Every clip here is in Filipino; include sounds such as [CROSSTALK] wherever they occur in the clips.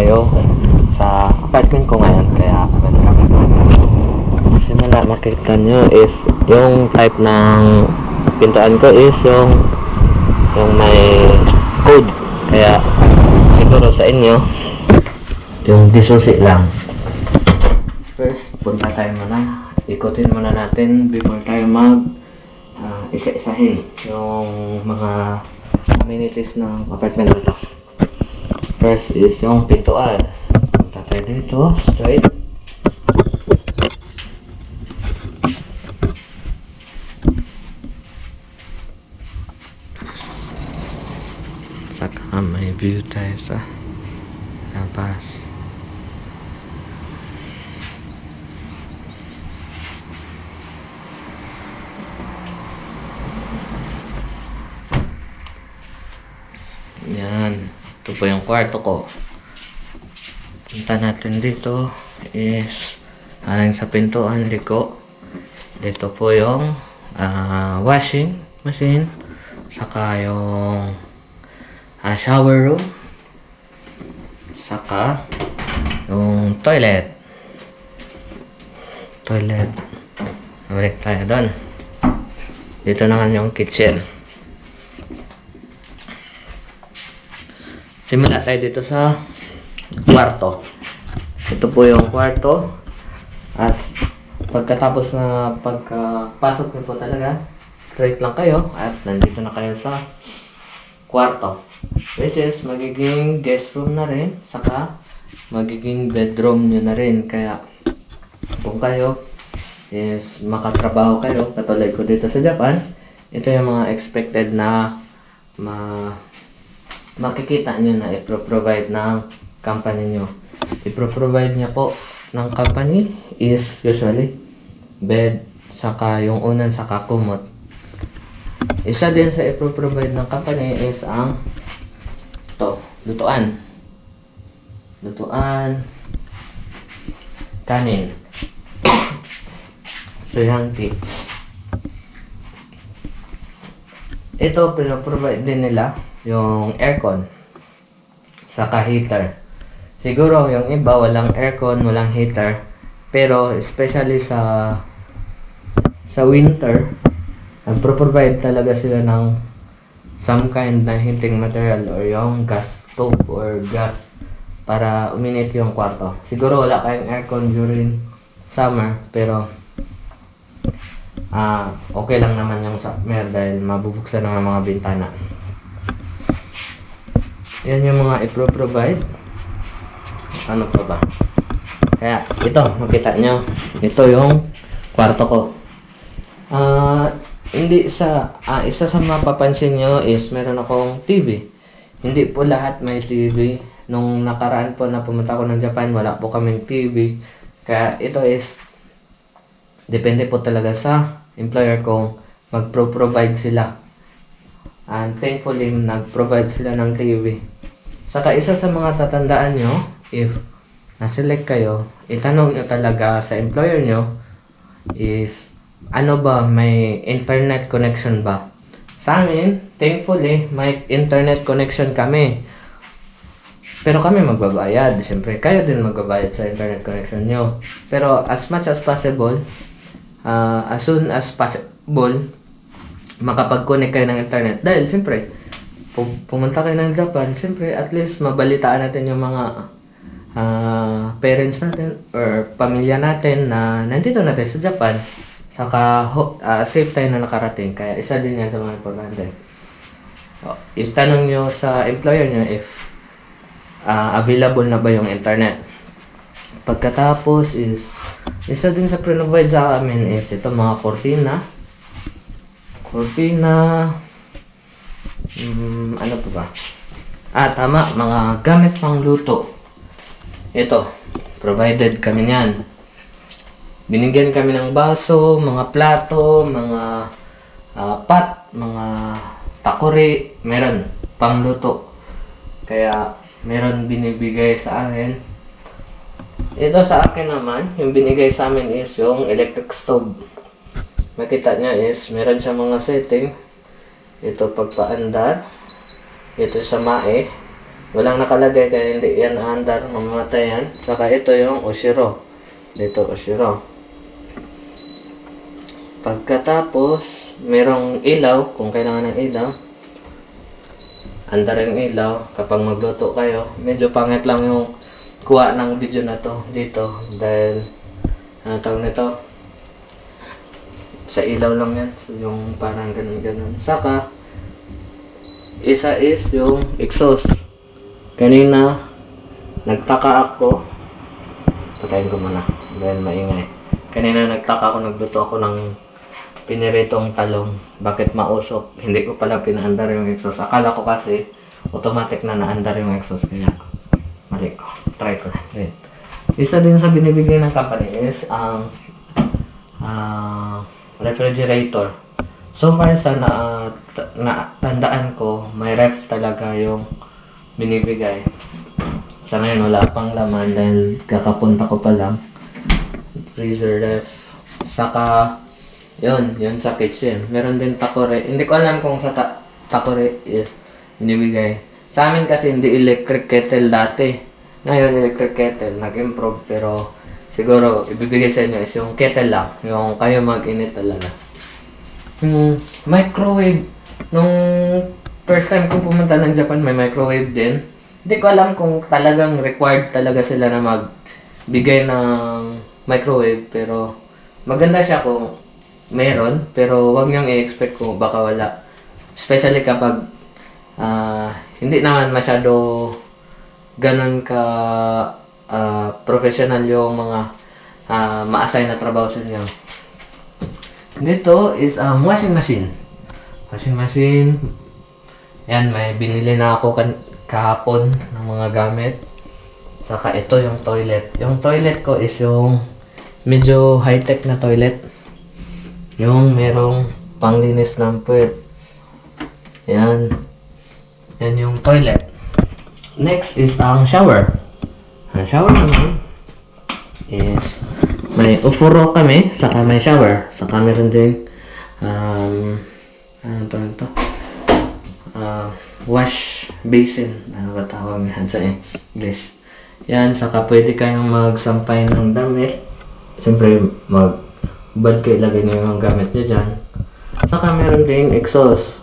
kayo sa apartment ko ngayon. Kaya, simula makita nyo is yung type ng pintuan ko is yung yung may code. Kaya, siguro sa inyo, yung disusi lang. First, punta tayo muna. Ikutin muna natin before tayo mag ah, isa-isahin yung mga amenities ng apartment na. First is yung pintuan. Punta tayo dito, straight. Saka may view tayo sa labas. Yan. Ito po yung kwarto ko. Punta natin dito is aling sa pintuan liko. Dito po yung ah, washing machine. Saka yung ah, shower room. Saka yung toilet. Toilet. Balik tayo doon. Dito naman yung kitchen. Simula tayo dito sa kwarto. Ito po yung kwarto. As pagkatapos na pagkapasok niyo po talaga, straight lang kayo at nandito na kayo sa kwarto. Which is magiging guest room na rin, saka magiging bedroom nyo na rin. Kaya kung kayo is makatrabaho kayo, katulad ko dito sa Japan, ito yung mga expected na ma makikita nyo na ipro-provide ng company nyo. Ipro-provide niya po ng company is usually bed, saka yung unan, saka kumot. Isa din sa ipro-provide ng company is ang to, lutuan. Lutuan, kanin. [COUGHS] Suyangti. Ito, pinaprovide din nila yung aircon. Saka heater. Siguro yung iba walang aircon, walang heater. Pero especially sa sa winter, nagpro-provide talaga sila ng some kind na heating material or yung gas stove or gas para uminit yung kwarto. Siguro wala kayong aircon during summer, pero ah okay lang naman yung summer dahil mabubuksan ng mga bintana. Yan yung mga ipro-provide. Ano pa ba? Kaya, ito, makita nyo. Ito yung kwarto ko. Ah, hindi sa, ah, isa sa mapapansin nyo is meron akong TV. Hindi po lahat may TV. Nung nakaraan po na pumunta ko ng Japan, wala po kaming TV. Kaya ito is, depende po talaga sa employer kung mag-provide sila. And thankfully, nag-provide sila ng TV. Saka isa sa mga tatandaan nyo, if na-select kayo, itanong nyo talaga sa employer nyo is, ano ba, may internet connection ba? Sa amin, thankfully, may internet connection kami. Pero kami magbabayad. Siyempre, kayo din magbabayad sa internet connection nyo. Pero as much as possible, ah, as soon as possible, makapag-connect kayo ng internet. Dahil, siyempre, pu- pumunta kayo ng Japan, siyempre, at least mabalitaan natin yung mga ah, parents natin or pamilya natin na nandito natin sa Japan. Saka ah, safe tayo na nakarating. Kaya isa din yan sa mga importante. O, itanong nyo sa employer nyo if ah, available na ba yung internet. Pagkatapos is, isa din sa provide sa amin is ito mga cortina. Cortina, mm, ano pa ba? Ah, tama, mga gamit pang luto. Ito, provided kami niyan. Binigyan kami ng baso, mga plato, mga ah, pot, mga takuri, meron pangluto. Kaya meron binibigay sa akin. Ito sa akin naman, yung binigay sa amin is yung electric stove. Makita niya is meron siya mga setting. Ito pagpaandar. Ito sa mae. Walang nakalagay kaya hindi yan andar, mamamatay yan. Saka ito yung Oshiro. Dito Oshiro. Pagkatapos, merong ilaw, kung kailangan ng ilaw. Andar yung ilaw kapag magluto kayo. Medyo pangit lang yung kuha ng video na to dito dahil ano tawag nito sa ilaw lang yan. Yung parang ganun-ganun. Saka, isa is yung exhaust. Kanina, nagtaka ako. Patayin ko muna. Dahil maingay. Kanina nagtaka ako, nagluto ako ng piniritong talong. Bakit mausok? Hindi ko pala pinaandar yung exhaust. Akala ko kasi, automatic na naandar yung exhaust. Kaya, mali ko. Try ko din. Isa din sa binibigay ng company is ang ah, refrigerator. So far sa na, na tandaan ko, may ref talaga yung binibigay. Sa ngayon wala pang laman dahil kakapunta ko pa lang. Freezer ref. Saka, yun, yun sa kitchen. Meron din takore. Hindi ko alam kung sa ta- takore is binibigay. Sa amin kasi hindi electric kettle dati. Ngayon electric kettle, nag-improve pero siguro ibibigay sa inyo is yung kettle lang. Yung kayo mag-init talaga. Hmm, microwave. Nung first time ko pumunta ng Japan, may microwave din. Hindi ko alam kung talagang required talaga sila na magbigay ng microwave. Pero maganda siya kung meron. Pero wag niyong i-expect kung baka wala. Especially kapag ah, hindi naman masyado ganun ka ah, professional yung mga ah, ma-assign na trabaho sa inyo. Dito is ang washing machine. Washing machine. Yan, may binili na ako kahapon ng mga gamit. Saka ito yung toilet. Yung toilet ko is yung medyo high-tech na toilet. Yung merong panglinis ng puwet. Yan. Yan yung toilet. Next is ang shower. Ang shower naman is may ufuro kami, saka may shower. Saka meron din um, ano to ito? Uh, wash basin. Ano ba tawag niyan sa English? Yan, saka pwede kayong magsampay ng damit. Siyempre, mag bad kayo ilagay niyo yung gamit niyo dyan. Saka meron ding exhaust.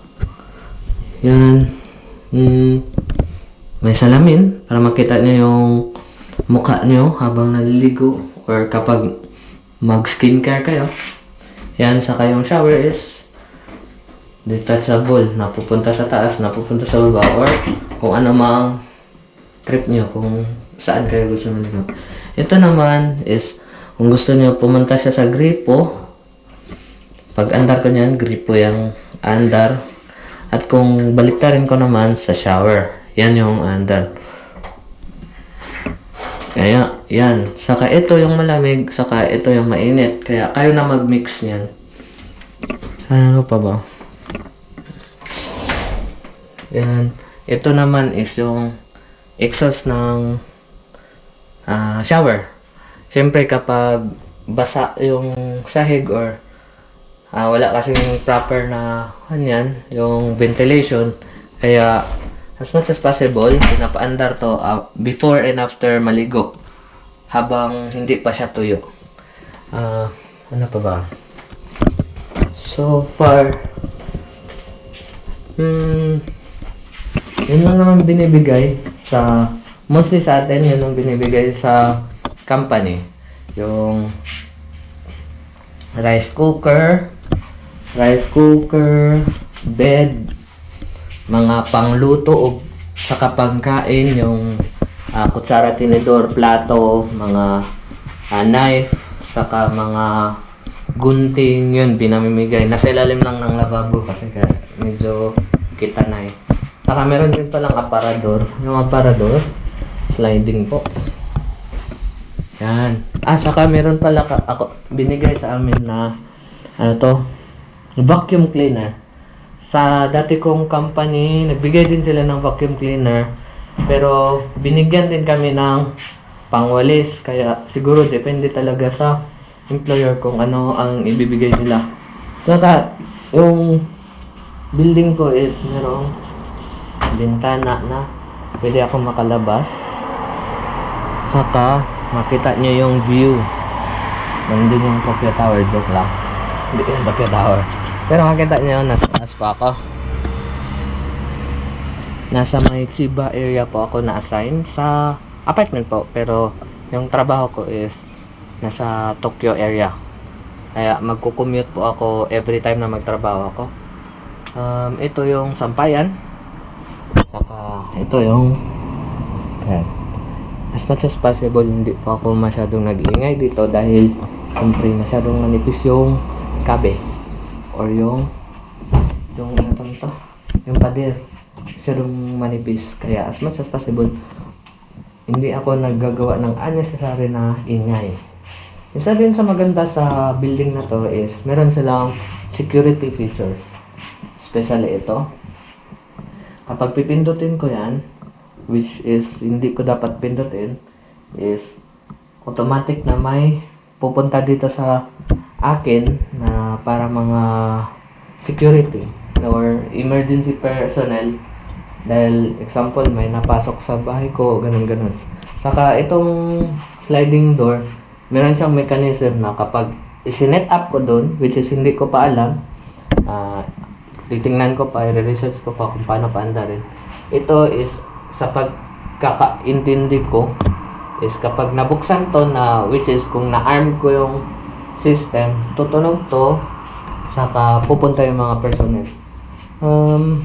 Yan. Mm, may salamin para makita niyo yung mukha niyo habang naliligo or kapag mag skincare kayo. Yan, saka yung shower is detachable. Napupunta sa taas, napupunta sa baba or kung ano mang trip niyo kung saan kayo gusto maligo. Ito naman is kung gusto niyo pumunta siya sa gripo, pag andar ko niyan, gripo yung andar. At kung baliktarin ko naman sa shower, yan yung andar. Kaya, yan. Saka ito yung malamig, saka ito yung mainit. Kaya kayo na mag-mix niyan. Ano pa ba? Yan. Ito naman is yung exhaust ng ah, shower. Siyempre kapag basa yung sahig or ah, wala kasing proper na kanyan, yung ventilation, kaya as much as possible, pinapaandar to ah, before and after maligo habang hindi pa siya tuyo. Ah, ano pa ba? So far, hmm, yun lang naman binibigay sa, mostly sa atin, yun ang binibigay sa company. Yung rice cooker, rice cooker, bed, mga pangluto o saka pagkain, yung ah, kutsara, tinidor, plato, mga ah, knife, saka mga gunting, yun, pinamimigay. Nasa ilalim lang ng lababo kasi kaya medyo kita na eh. Saka meron din palang aparador. Yung aparador, sliding po. Yan. Ah, saka meron pala ka, ako, binigay sa amin na, ano to, vacuum cleaner. Sa dati kong company, nagbigay din sila ng vacuum cleaner. Pero binigyan din kami ng pangwalis. Kaya siguro depende talaga sa employer kung ano ang ibibigay nila. Saka, yung building ko is merong bintana na pwede ako makalabas. Saka, makita nyo yung view. Nandun yung Tokyo Tower, joke lang. Hindi yung Tokyo Tower. Pero makita nyo, nasa taas pa ako. Nasa may Chiba area po ako na-assign sa apartment po. Pero yung trabaho ko is nasa Tokyo area. Kaya magko-commute po ako every time na magtrabaho ako. Um, ito yung sampayan. Saka ito yung. As much as possible, hindi po ako masyadong nag-iingay dito dahil siyempre masyadong manipis yung kabe or yung yung ano tawag ito? Yung pader. Masyadong manipis. Kaya as much as possible, hindi ako naggagawa ng unnecessary na ingay. Isa din sa maganda sa building na to is meron silang security features. Especially ito. Kapag pipindutin ko yan, which is hindi ko dapat pindutin, is automatic na may pupunta dito sa akin na para mga security or emergency personnel. Dahil example may napasok sa bahay ko ganun ganun. Saka itong sliding door meron siyang mechanism na kapag isinet up ko doon which is hindi ko pa alam ah, titingnan ko pa i-research ko pa kung paano paandarin ito is sa pagkakaintindi ko is kapag nabuksan to na which is kung na-arm ko yung system tutunog to saka pupunta yung mga personnel. Um,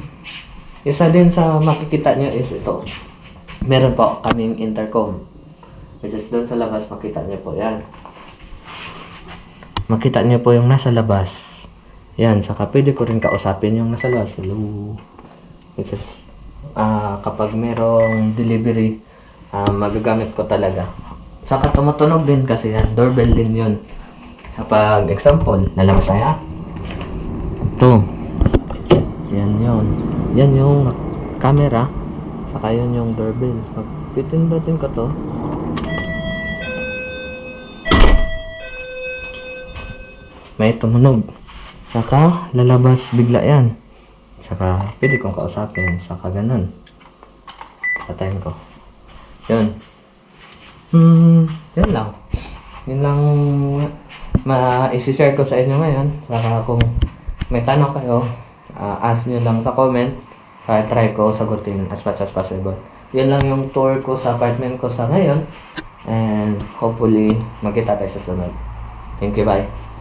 isa din sa makikita nyo is ito. Meron po kaming intercom which is doon sa labas makita nyo po yan. Makita nyo po yung nasa labas. Yan saka pwede ko rin kausapin yung nasa labas. Hello. Which is ah, kapag merong delivery ah, magagamit ko talaga. Saka tumutunog din kasi yan doorbell din yun kapag example lalabas tayo ito. Yan yun. Yan yung camera saka yun yung doorbell. Pag pitindutin ko to may tumunog. Saka lalabas bigla yan. Saka pwede kong kausapin saka ganun. Patayin ko. Yun. Hmm yun lang. Yun lang ma-share ko sa inyo ngayon saka kung may tanong kayo ah, ask nyo lang sa comment kaya try ko sagutin as much as possible. Yun lang yung tour ko sa apartment ko sa ngayon and hopefully magkita tayo sa sunod. Thank you bye